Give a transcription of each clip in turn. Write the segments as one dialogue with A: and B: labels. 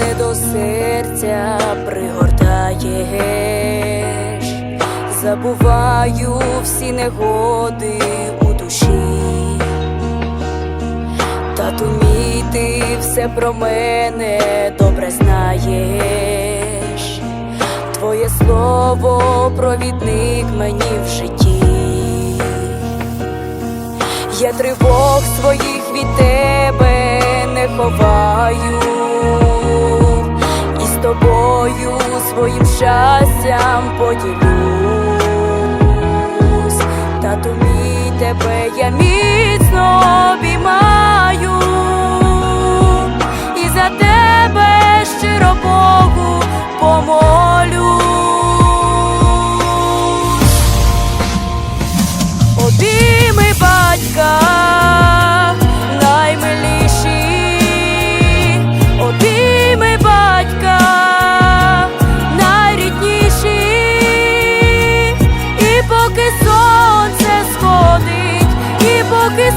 A: мене до серця пригортаєш, забуваю всі негоди у душі. Тату мій, ти все про мене добре знаєш. Твоє слово провідник мені в житті. Я тривог своїх від тебе не ховаю, тобою своїм щастям поділюсь. Тату мій тебе я міцно обіймаю,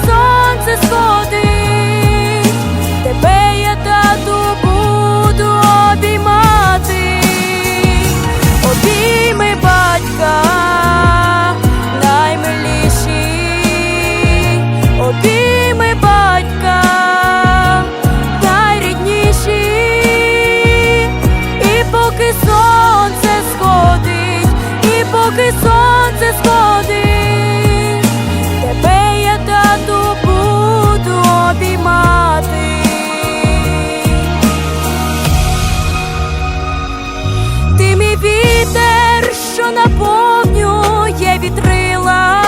A: сонце сходить, тебе я тату буду обіймати, обійми батька наймиліші, обійми батька найрідніші, і поки сонце сходить, і поки сонце що наповнює вітрила,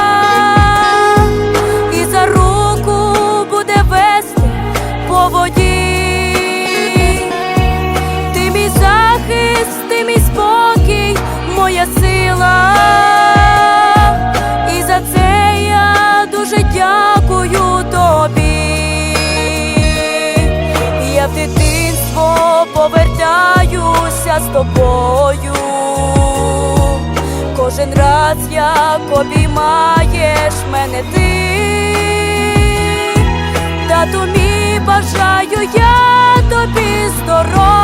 A: і за руку буде вести по воді. Ти мій захист, ти мій спокій, моя сила. І за це я дуже дякую тобі. Я в дитинство повертаюся з тобою. Кожен раз як обіймаєш мене ти, тату мій бажаю я тобі здоров'я,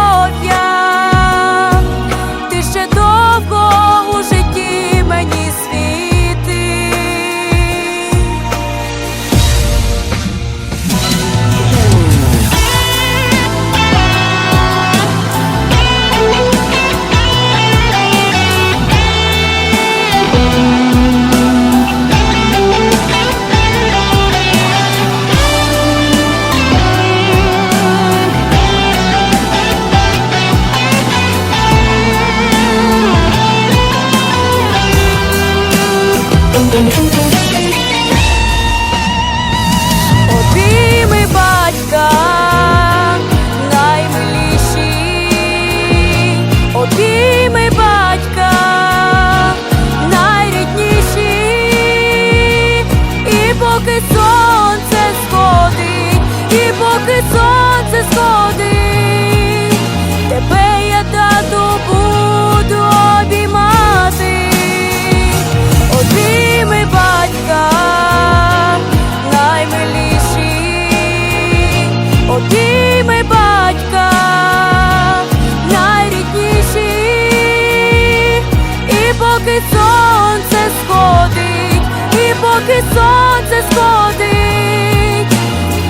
A: захід сонце сходить,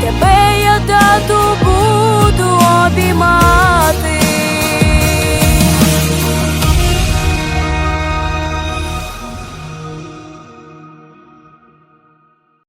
A: тебе я тату буду обіймати.